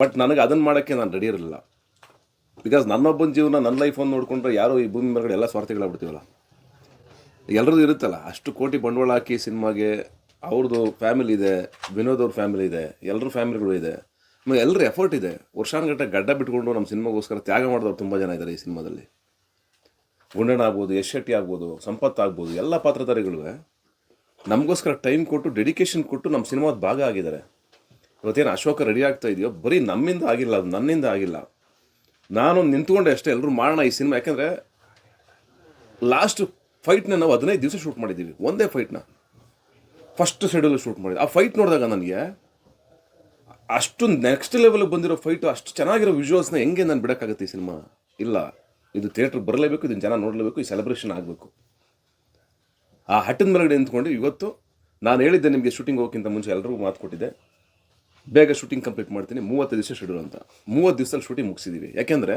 But ನನಗೆ ಅದನ್ನು ಮಾಡೋಕ್ಕೆ ನಾನು ರೆಡಿ ಇರಲಿಲ್ಲ. ಬಿಕಾಸ್ ನನ್ನೊಬ್ಬನ ಜೀವನ, ನನ್ನ ಲೈಫನ್ನು ನೋಡಿಕೊಂಡ್ರೆ ಯಾರೋ ಈ ಭೂಮಿ ಮೇಲ್ಗಡೆ ಎಲ್ಲ ಸ್ವಾರ್ಥಿಗಳಾಗ್ಬಿಡ್ತೀವಲ್ಲ? ಎಲ್ಲರದ್ದು ಇರುತ್ತಲ್ಲ, ಅಷ್ಟು ಕೋಟಿ ಬಂಡವಾಳ ಹಾಕಿ ಸಿನಿಮಾಗೆ ಅವ್ರದ್ದು ಫ್ಯಾಮಿಲಿ ಇದೆ, ವಿನೋದ್ ಅವ್ರ ಫ್ಯಾಮಿಲಿ ಇದೆ ಎಲ್ಲರ ಫ್ಯಾಮಿಲಿಗಳು ಇದೆ. ಆಮೇಲೆ ಎಲ್ಲರ ಎಫರ್ಟ್ ಇದೆ. ವರ್ಷಾನುಗಟ್ಟೆ ಗಡ್ಡ ಬಿಟ್ಕೊಂಡು ನಮ್ಮ ಸಿನಿಮಾಗೋಸ್ಕರ ತ್ಯಾಗ ಮಾಡಿದವ್ರು ತುಂಬ ಜನ ಇದ್ದಾರೆ ಈ ಸಿನಿಮಾದಲ್ಲಿ. ಗುಂಡಣ್ಣ ಆಗ್ಬೋದು, ಯಶ್ ಶೆಟ್ಟಿ ಆಗ್ಬೋದು, ಸಂಪತ್ ಆಗ್ಬೋದು, ಎಲ್ಲ ಪಾತ್ರಧಾರಿಗಳಿವೆ. ನಮಗೋಸ್ಕರ ಟೈಮ್ ಕೊಟ್ಟು ಡೆಡಿಕೇಶನ್ ಕೊಟ್ಟು ನಮ್ಮ ಸಿನಿಮಾದ ಭಾಗ ಆಗಿದ್ದಾರೆ. ಇವತ್ತೇನು ಅಶೋಕ ರೆಡಿ ಆಗ್ತಾ ಇದೆಯೋ, ಬರೀ ನಮ್ಮಿಂದ ಆಗಿಲ್ಲ, ಅದು ನನ್ನಿಂದ ಆಗಿಲ್ಲ. ನಾನು ನಿಂತ್ಕೊಂಡೆ ಅಷ್ಟೇ ಎಲ್ಲರೂ ಮಾಡೋಣ ಈ ಸಿನಿಮಾ ಯಾಕಂದರೆ ಲಾಸ್ಟ್ ಫೈಟ್ನ ನಾವು ಹದಿನೈದು ದಿವಸ ಶೂಟ್ ಮಾಡಿದ್ದೀವಿ, ಒಂದೇ ಫೈಟ್ನ ಫಸ್ಟ್ ಶೆಡ್ಯೂಲ್ ಶೂಟ್ ಮಾಡಿದ್ವಿ ಆ ಫೈಟ್ ನೋಡಿದಾಗ ನನಗೆ, ಅಷ್ಟು ನೆಕ್ಸ್ಟ್ ಲೆವೆಲ್ಗೆ ಬಂದಿರೋ ಫೈಟು ಅಷ್ಟು ಚೆನ್ನಾಗಿರೋ ವಿಜುವಲ್ಸ್ನ ಹೆಂಗೆ ನಾನು ಬಿಡೋಕ್ಕಾಗುತ್ತೆ ಈ ಸಿನಿಮಾ ಇಲ್ಲ. ಇದು ಥಿಯೇಟ್ರ್ ಬರಲೇಬೇಕು, ಇದನ್ನು ಜನ ನೋಡಲೇಬೇಕು, ಈ ಸೆಲೆಬ್ರೇಷನ್ ಆಗಬೇಕು. ಆ ಹಟ್ಟಿನ ಮೇಲ್ಗಡೆ ನಿಂತ್ಕೊಂಡು ಇವತ್ತು, ನಾನು ಹೇಳಿದ್ದೆ ನಿಮಗೆ ಶೂಟಿಂಗ್ ಹೋಗೋಕ್ಕಿಂತ ಮುಂಚೆ ಎಲ್ಲರಿಗೂ ಮಾತು ಕೊಟ್ಟಿದ್ದೆ. ಬೇಗ ಶೂಟಿಂಗ್ ಕಂಪ್ಲೀಟ್ ಮಾಡ್ತೀನಿ. ಮೂವತ್ತು ದಿವಸ ಶೆಡ್ಯೂಲ್ ಅಂತ. ಮೂವತ್ತು ದಿವಸದಲ್ಲಿ ಶೂಟಿಂಗ್ ಮುಗಿಸಿದ್ದೀವಿ ಯಾಕೆಂದರೆ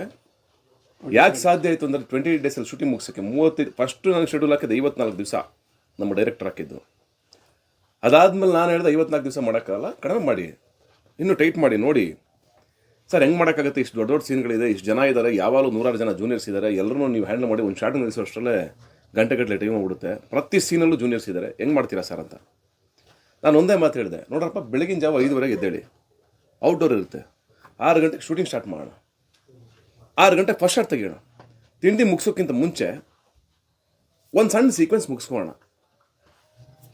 ಯಾಕೆ ಸಾಧ್ಯ ಆಯಿತು ಅಂದರೆ ಟ್ವೆಂಟಿ ಡೇಸಲ್ಲಿ ಶೂಟಿಂಗ್ ಮುಗಿಸೋಕ್ಕೆ ಮೂವತ್ತೈದು ಫಸ್ಟು ನಾನು ಶೆಡ್ಯೂಲ್ ಹಾಕಿದ್ದು ಐವತ್ನಾಲ್ಕು ದಿವಸ ನಮ್ಮ ಡೈರೆಕ್ಟರ್ ಹಾಕಿದ್ದು. ಅದಾದ್ಮೇಲೆ ನಾನು ಹೇಳಿದೆ ಐವತ್ನಾಲ್ಕು ದಿವಸ ಮಾಡೋಕ್ಕಾಗಲ್ಲ, ಕಡಿಮೆ ಮಾಡಿ. ಇನ್ನೂ ಟೈಟ್ ಮಾಡಿ, ನೋಡಿ. ಸರ್, ಹೆಂಗೆ ಮಾಡೋಕ್ಕಾಗುತ್ತೆ? ಇಷ್ಟು ದೊಡ್ಡ ದೊಡ್ಡ ಸೀನ್ಗಳಿದೆ, ಇಷ್ಟು ಜನ ಇದ್ದಾರೆ ಯಾವಾಗಲೂ ನೂರಾರು ಜನ ಜೂನಿಯರ್ಸ್ ಇದ್ದಾರೆ ಎಲ್ಲರೂ ನೀವು ಹ್ಯಾಂಡಲ್ ಮಾಡಿ ಒಂದು ಶಾರ್ಟ್ ನಿಲ್ಲಿಸೋ ಅಷ್ಟರಲ್ಲೇ ಗಂಟೆಗಟ್ಟಲೆ ಟೈಮ್ ಹೋಗ್ಬಿಡುತ್ತೆ. ಪ್ರತಿ ಸೀನಲ್ಲೂ ಜೂನಿಯರ್ಸ್ ಇದ್ದಾರೆ ಹೆಂಗೆ ಮಾಡ್ತೀರಾ ಸರ್ ಅಂತ? ನಾನು ಒಂದೇ ಮಾತು ಹೇಳಿದೆ, ನೋಡ್ರಪ್ಪ, ಬೆಳಗಿನ ಜಾವ ಐದುವರೆಗೆ ಎದ್ದೇಳಿ. ಔಟ್ಡೋರ್ ಇರುತ್ತೆ. ಆರು ಗಂಟೆಗೆ ಶೂಟಿಂಗ್ ಸ್ಟಾರ್ಟ್ ಮಾಡೋಣ. ಆರು ಗಂಟೆಗೆ ಫಸ್ಟ್ ಶಾಟ್ ತೆಗಿಯೋಣ. ತಿಂಡಿ ಮುಗಿಸೋಕ್ಕಿಂತ ಮುಂಚೆ ಒಂದು ಸಣ್ಣ ಸೀಕ್ವೆನ್ಸ್ ಮುಗಿಸ್ಕೊಳ್ಳೋಣ.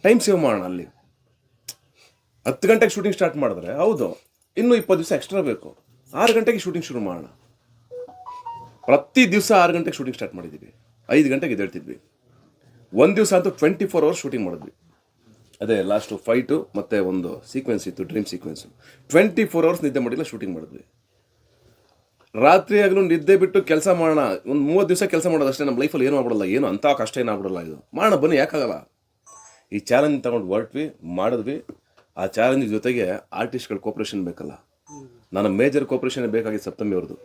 ಟೈಮ್ ಸೇವ್ ಮಾಡೋಣ ಅಲ್ಲಿ. ಹತ್ತು ಗಂಟೆಗೆ ಶೂಟಿಂಗ್ ಸ್ಟಾರ್ಟ್ ಮಾಡಿದ್ರೆ, ಹೌದು, ಇನ್ನೂ ಇಪ್ಪತ್ತು ದಿವಸ ಎಕ್ಸ್ಟ್ರಾ ಬೇಕು. ಆರು ಗಂಟೆಗೆ ಶೂಟಿಂಗ್ ಶುರು ಮಾಡೋಣ. ಪ್ರತಿ ದಿವಸ ಆರು ಗಂಟೆಗೆ ಶೂಟಿಂಗ್ ಸ್ಟಾರ್ಟ್ ಮಾಡಿದ್ದೀವಿ ಐದು ಗಂಟೆಗೆ ಎದ್ದೇಳ್ತಿದ್ವಿ. ಒಂದು ದಿವಸ ಅಂತೂ ಟ್ವೆಂಟಿ ಫೋರ್ ಅವರ್ಸ್ ಶೂಟಿಂಗ್ ಮಾಡಿದ್ವಿ. ಅದೇ ಲಾಸ್ಟು ಫೈಟು ಮತ್ತು ಒಂದು ಸೀಕ್ವೆನ್ಸ್ ಇತ್ತು dream sequence twenty four hours ನಿದ್ದೆ ಮಾಡಿಲ್ಲ ಶೂಟಿಂಗ್ ಮಾಡಿದ್ವಿ. ರಾತ್ರಿ ಆಗಲೂ ನಿದ್ದೆ ಬಿಟ್ಟು ಕೆಲಸ ಮಾಡೋಣ ಒಂದು ಮೂವತ್ತು ದಿವಸ ಕೆಲಸ ಮಾಡೋದಷ್ಟೇ ನಮ್ಮ ಲೈಫಲ್ಲಿ ಏನೂ ಆಗ್ಬಿಡಲ್ಲ ಏನು ಅಂಥ ಕಷ್ಟ ಏನು ಆಗ್ಬಿಡಲ್ಲ ಇದು. ಮಾಡೋಣ ಬನ್ನಿ ಯಾಕಾಗಲ್ಲ? ಈ ಚಾಲೆಂಜ್ ತಗೊಂಡು ಹೊರಟ್ವಿ ಮಾಡಿದ್ವಿ. ಆ ಚಾಲೆಂಜ್ ಜೊತೆಗೆ ಆರ್ಟಿಸ್ಟ್ಗಳ ಕೋಪ್ರೇಷನ್ ಬೇಕಲ್ಲ. ನನ್ನ ಮೇಜರ್ ಕೋಪ್ರೇಷನ್ ಬೇಕಾಗಿತ್ತು ಸಪ್ತಮಿ ಅವ್ರದ್ದು.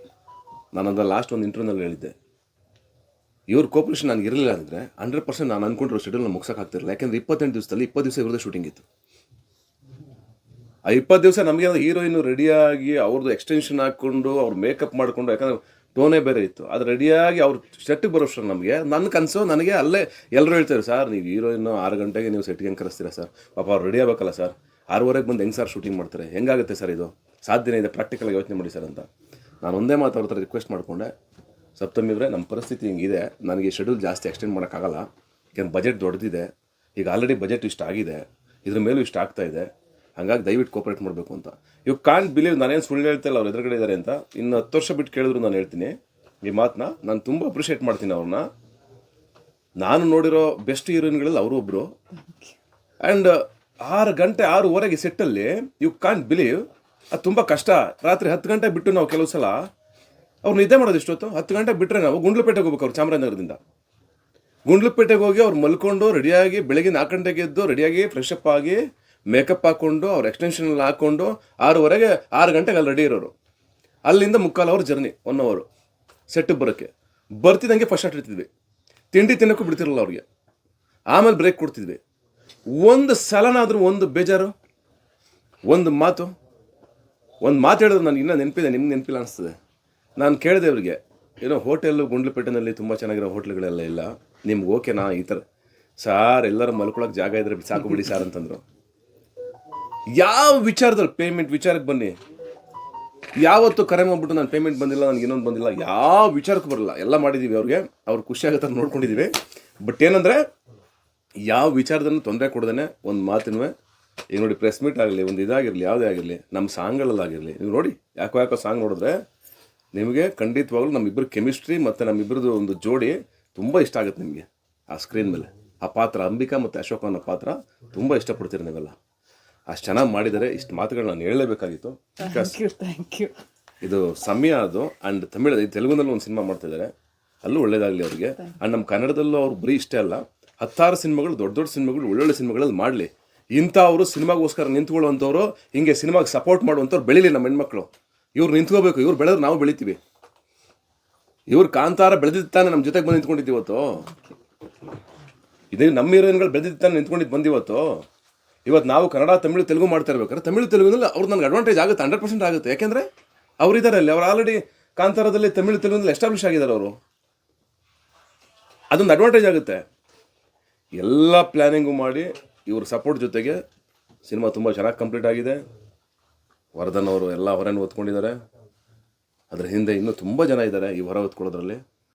ನಾನು ಅದನ್ನು ಲಾಸ್ಟ್ ಒಂದು ಇಂಟರ್ವ್ಯೂನಲ್ಲಿ ಹೇಳಿದ್ದೆ. ಇವ್ರ ಕೋಪರೇಷನ್ ನನಗೆ ಇರಲಿಲ್ಲ ಅಂದರೆ ಹಂಡ್ರೆಡ್ ಪರ್ಸೆಂಟ್ ನಾನು ಅಂದ್ಕೊಂಡಿರೋ ಶೆಡ್ಯೂಲ್ ಮುಗ್ಸೋಕ್ಕಾಗ್ತಿರಲಿಲ್ಲ ಯಾಕೆಂದರೆ ಇಪ್ಪತ್ತೆಂಟು ದಿವಸದಲ್ಲಿ, ಇಪ್ಪತ್ತು ದಿವಸ ಇವ್ರದ್ದು ಶೂಟಿಂಗ್ ಇತ್ತು. ಆ ಇಪ್ಪತ್ತು ದಿವಸ ನಮಗೆ ಹೀರೋಯಿನ್ ರೆಡಿಯಾಗಿ ಅವ್ರದ್ದು ಎಕ್ಸ್ಟೆನ್ಷನ್ ಹಾಕ್ಕೊಂಡು, ಅವ್ರು ಮೇಕಪ್ ಮಾಡಿಕೊಂಡು, ಯಾಕಂದ್ರೆ ಟೋನೇ ಬೇರೆ ಇತ್ತು. ಅದು ರೆಡಿಯಾಗಿ ಅವ್ರು ಸೆಟ್ಟಿಗೆ ಬರೋಷ್ಟು ನಮಗೆ. ನನ್ನ ಕನಸು ನನಗೆ ಅಲ್ಲೇ ಎಲ್ಲರೂ ಹೇಳ್ತಾರೆ ಸರ್, ನೀವು ಹೀರೋಯಿನ್ನು ಆರು ಗಂಟೆಗೆ ನೀವು ಸೆಟ್ಗೆ ಹೆಂಗೆ ಕರೆಸ್ತೀರಾ ಸರ್? ಪಾಪ ಅವ್ರು ರೆಡಿ ಆಗಬೇಕಲ್ಲ ಸರ್? ಆರೂವರೆಗೆ ಬಂದು ಹೆಂಗೆ ಸರ್ ಶೂಟಿಂಗ್ ಮಾಡ್ತಾರೆ? ಹೆಂಗಾಗುತ್ತೆ ಸರ್ ಇದು? ಸಾಧ್ಯನೇ ಇದೆ ಪ್ರಾಕ್ಟಿಕಲ್ ಯೋಚನೆ ಮಾಡಿ ಸರ್ ಅಂತ. ನಾನು ಒಂದೇ ಮಾತು ಅವ್ರ ಹತ್ರ ರಿಕ್ವೆಸ್ಟ್ ಮಾಡಿಕೊಂಡೆ ಸಪ್ತಮಿ ಅವರೇ ನಮ್ಮ ಪರಿಸ್ಥಿತಿ ಹಿಂಗಿದೆ. ನನಗೆ ಶೆಡ್ಯೂಲ್ ಜಾಸ್ತಿ ಎಕ್ಸ್ಟೆಂಡ್ ಮಾಡೋಕ್ಕಾಗಲ್ಲ. ಯಾಕೆಂದ್ರೆ ಬಜೆಟ್ ದೊಡ್ಡದಿದೆ. ಈಗ ಆಲ್ರೆಡಿ ಬಜೆಟ್ ಇಷ್ಟ ಆಗಿದೆ. ಇದ್ರ ಮೇಲೂ ಇಷ್ಟ ಆಗ್ತಾ ಇದೆ. ಹಾಗಾಗಿ ದಯವಿಟ್ಟು ಕೋಪರೇಟ್ ಮಾಡಬೇಕು ಅಂತ. ಯು ಕಾನ್ ಬಿಲೀವ್ ನಾನೇನು ಸುಳ್ಳು ಹೇಳ್ತಾ ಇಲ್ಲ, ಅವ್ರು ಎದುರುಗಡೆ ಇದ್ದಾರೆ ಅಂತ. ಇನ್ನು ಹತ್ತು ವರ್ಷ ಬಿಟ್ಟು ಕೇಳಿದ್ರು ನಾನು ಹೇಳ್ತೀನಿ. ಈ ಮಾತನ್ನ ನಾನು ತುಂಬ ಅಪ್ರಿಷಿಯೇಟ್ ಮಾಡ್ತೀನಿ ಅವ್ರನ್ನ ನಾನು ನೋಡಿರೋ ಬೆಸ್ಟ್ ಹೀರೋಯಿನ್ಗಳಲ್ಲಿ ಅವರು ಒಬ್ಬರು ಆ್ಯಂಡ್ ಆರು ಗಂಟೆ, ಆರೂವರೆಗೆ ಸೆಟ್ಟಲ್ಲಿ ಯು ಕಾನ್ ಬಿಲೀವ್ ಅದು ತುಂಬ ಕಷ್ಟ. ರಾತ್ರಿ ಹತ್ತು ಗಂಟೆ ಬಿಟ್ಟು ನಾವು ಕೆಲವು ಸಲ ಅವ್ರು ನಿದ್ದೆ ಮಾಡೋದು ಎಷ್ಟೊತ್ತು? ಹತ್ತು ಗಂಟೆ ಬಿಟ್ಟರೆ ನಾವು ಗುಂಡ್ಲುಪೇಟೆಗೆ ಹೋಗ್ಬೇಕು ಅವ್ರು ಚಾಮರಾಜನಗರದಿಂದ. ಗುಂಡ್ಲುಪೇಟೆಗೆ ಹೋಗಿ ಅವ್ರು ಮಲ್ಕೊಂಡು ರೆಡಿಯಾಗಿ ಬೆಳಗ್ಗೆ ನಾಲ್ಕು ಗಂಟೆಗೆ ಎದ್ದು ರೆಡಿಯಾಗಿ ಫ್ರೆಶ್ ಅಪ್ ಆಗಿ ಮೇಕಪ್ ಹಾಕ್ಕೊಂಡು ಅವ್ರು ಎಕ್ಸ್ಟೆನ್ಷನಲ್ಲಿ ಹಾಕ್ಕೊಂಡು ಆರೂವರೆಗೆ ಆರು ಗಂಟೆಗೆ ಅಲ್ಲಿ ರೆಡಿ ಇರೋರು. ಅಲ್ಲಿಂದ ಮುಕ್ಕಾಲು ಅವರ್ ಜರ್ನಿ ಒನ್ ಅವರು ಸೆಟ್ಟಿಗೆ ಬರೋಕ್ಕೆ. ಬರ್ತಿದ್ದಂಗೆ ಫಸ್ಟ್ ಆಟ ಇರ್ತಿದ್ವಿ ತಿಂಡಿ ತಿನ್ನೋಕ್ಕೂ ಬಿಡ್ತಿರಲ್ಲ ಅವ್ರಿಗೆ. ಆಮೇಲೆ ಬ್ರೇಕ್ ಕೊಡ್ತಿದ್ವಿ. ಒಂದು ಸಲನಾದರೂ ಒಂದು ಬೇಜಾರು? ಒಂದು ಮಾತು? ಒಂದು ಮಾತು ಹೇಳಿದ್ರೆ ನನಗೆ ಇನ್ನೂ ನೆನಪಿದೆ, ನಿಮ್ಗೆ ನೆನಪಿಲ್ಲ ಅನಿಸ್ತದೆ. ನಾನು ಕೇಳಿದೆ ಅವ್ರಿಗೆ ಏನೋ ಹೋಟೆಲ್ಲು ಗುಂಡ್ಲುಪೇಟೆನಲ್ಲಿ ತುಂಬ ಚೆನ್ನಾಗಿರೋ ಹೋಟ್ಲ್ಗಳೆಲ್ಲ ಇಲ್ಲ, ನಿಮ್ಗೆ ಓಕೆನಾ ಈ ಥರ? ಸಾರ್, ಎಲ್ಲರೂ ಮಲ್ಕೊಳಕ್ಕೆ ಜಾಗ ಇದ್ರೆ ಸಾಕು ಬಿಡಿ ಸಾರ್ ಅಂತಂದರು. ಯಾವ ವಿಚಾರದಲ್ಲಿ ಪೇಮೆಂಟ್ ವಿಚಾರಕ್ಕೆ ಬನ್ನಿ. ಯಾವತ್ತು ಕರೆ ಮಾಡ್ಬಿಟ್ಟು ನಾನು ಪೇಮೆಂಟ್ ಬಂದಿಲ್ಲ, ನನಗೆ ಇನ್ನೊಂದು ಬಂದಿಲ್ಲ, ಯಾವ ವಿಚಾರಕ್ಕೆ ಬರಲ್ಲ. ಎಲ್ಲ ಮಾಡಿದ್ದೀವಿ ಅವ್ರಿಗೆ, ಅವ್ರು ಖುಷಿ ಆಗುತ್ತೆ ನೋಡ್ಕೊಂಡಿದ್ದೀವಿ ಬಟ್ ಏನಂದರೆ, ಯಾವ ವಿಚಾರದನ್ನು ತೊಂದರೆ ಕೊಡ್ದೇ ಒಂದು ಮಾತಿನೂ ಈಗ ನೋಡಿ ಪ್ರೆಸ್ ಮೀಟ್ ಆಗಲಿ, ಒಂದು ಇದಾಗಿರಲಿ, ಯಾವುದೇ ಆಗಿರಲಿ ನಮ್ಮ ಸಾಂಗ್ಗಳಲ್ಲಾಗಿರಲಿ ನೀವು ನೋಡಿ, ಯಾಕೋ ಯಾಕೋ ಸಾಂಗ್ ನೋಡಿದ್ರೆ ನಿಮಗೆ ಖಂಡಿತವಾಗ್ಲೂ ನಮ್ಮಿಬ್ಬರು ಕೆಮಿಸ್ಟ್ರಿ ಮತ್ತು ನಮ್ಮಿಬ್ಬರದ್ದು ಒಂದು ಜೋಡಿ ತುಂಬ ಇಷ್ಟ ಆಗುತ್ತೆ ನಿಮಗೆ ಆ ಸ್ಕ್ರೀನ್ ಮೇಲೆ. ಆ ಪಾತ್ರ ಅಂಬಿಕಾ ಮತ್ತು ಅಶೋಕ ಅನ್ನೋ ಪಾತ್ರ ತುಂಬ ಇಷ್ಟಪಡ್ತೀರಿ ನೀವೆಲ್ಲ. ಅಷ್ಟು ಚೆನ್ನಾಗಿ ಮಾಡಿದರೆ ಇಷ್ಟು ಮಾತುಗಳು ನಾನು ಹೇಳಲೇಬೇಕಾಗಿತ್ತು. ಥ್ಯಾಂಕ್ ಯು ಇದು ಸಮಯ ಅದು ಆ್ಯಂಡ್ ತಮಿಳು ತೆಲುಗುನಲ್ಲಿ ಒಂದು ಸಿನಿಮಾ ಮಾಡ್ತಾ ಇದ್ದಾರೆ ಅಲ್ಲೂ ಒಳ್ಳೇದಾಗಲಿ ಅವ್ರಿಗೆ. ಆ್ಯಂಡ್ ನಮ್ಮ ಕನ್ನಡದಲ್ಲೂ ಅವ್ರು ಬರೀ ಇಷ್ಟೇ ಅಲ್ಲ ಹತ್ತಾರು ಸಿನಿಮಾಗಳು ದೊಡ್ಡ ದೊಡ್ಡ ಸಿನಿಮಾಗಳು ಒಳ್ಳೊಳ್ಳೆ ಸಿನಿಮಾಗಳಲ್ಲಿ ಮಾಡಲಿ. ಅವರು ಸಿನಿಮಾಗೋಸ್ಕರ ನಿಂತ್ಕೊಳ್ಳುವಂಥವ್ರು ಹಿಂಗೆ ಸಿನಿಮಾಗೆ ಸಪೋರ್ಟ್ ಮಾಡುವಂಥವ್ರು ಬೆಳೀಲಿ ನಮ್ಮ ಹೆಣ್ಮಕ್ಳು. ಇವ್ರು ನಿಂತ್ಕೋಬೇಕು, ಇವ್ರು ಬೆಳೆದ್ರೆ ನಾವು ಬೆಳಿತೀವಿ. ಇವ್ರು ಕಾಂತಾರ ಬೆಳೆದಿದ್ದ ತಾನೆ ನಮ್ಮ ಜೊತೆಗೆ ಬಂದು ನಿಂತ್ಕೊಂಡಿದ್ದು ಇವತ್ತು. ಇದೇ ನಮ್ಮ ಹೀರೋಯಿನ್ಗಳು ಬೆಳೆದಿದ್ದ ತಾನೆ ನಿಂತ್ಕೊಂಡಿದ್ದು ಬಂದಿವತ್ತು ಇವತ್ತು. ನಾವು ಕನ್ನಡ, ತಮಿಳು, ತೆಲುಗು ಮಾಡ್ತಾ ಇರ್ಬೇಕಾದ್ರೆ ತಮಿಳು, ತೆಲುಗುನಲ್ಲಿ ಅವ್ರು ನನಗೆ ಅಡ್ವಾಂಟೇಜ್ ಆಗುತ್ತೆ ಹಂಡ್ರೆಡ್ ಪರ್ಸೆಂಟ್ ಆಗುತ್ತೆ. ಯಾಕೆಂದರೆ ಅವರಿದ್ದಾರೆ ಅಲ್ಲಿ, ಅವ್ರು ಆಲ್ರೆಡಿ ಕಾಂತಾರದಲ್ಲಿ, ತಮಿಳು, ತೆಲುಗಿನಲ್ಲಿ ಎಸ್ಟಾಬ್ಲಿಷ್ ಆಗಿದ್ದಾರೆ ಅವರು. ಅದೊಂದು ಅಡ್ವಾಂಟೇಜ್ ಆಗುತ್ತೆ. ಎಲ್ಲ ಪ್ಲ್ಯಾನಿಂಗು ಮಾಡಿ ಇವ್ರ ಸಪೋರ್ಟ್ ಜೊತೆಗೆ ಸಿನಿಮಾ ತುಂಬ ಚೆನ್ನಾಗಿ ಕಂಪ್ಲೀಟ್ ಆಗಿದೆ. ವರದನ್ ಅವರು ಎಲ್ಲ ಹೊರನ್ನು ಓದ್ಕೊಂಡಿದ್ದಾರೆ ಅದ್ರ ಹಿಂದೆ ಇನ್ನೂ ತುಂಬ ಜನ ಇದ್ದಾರೆ ಈ ಹೊರ ಹೊತ್ಕೊಳ್ಳೋದ್ರಲ್ಲಿ.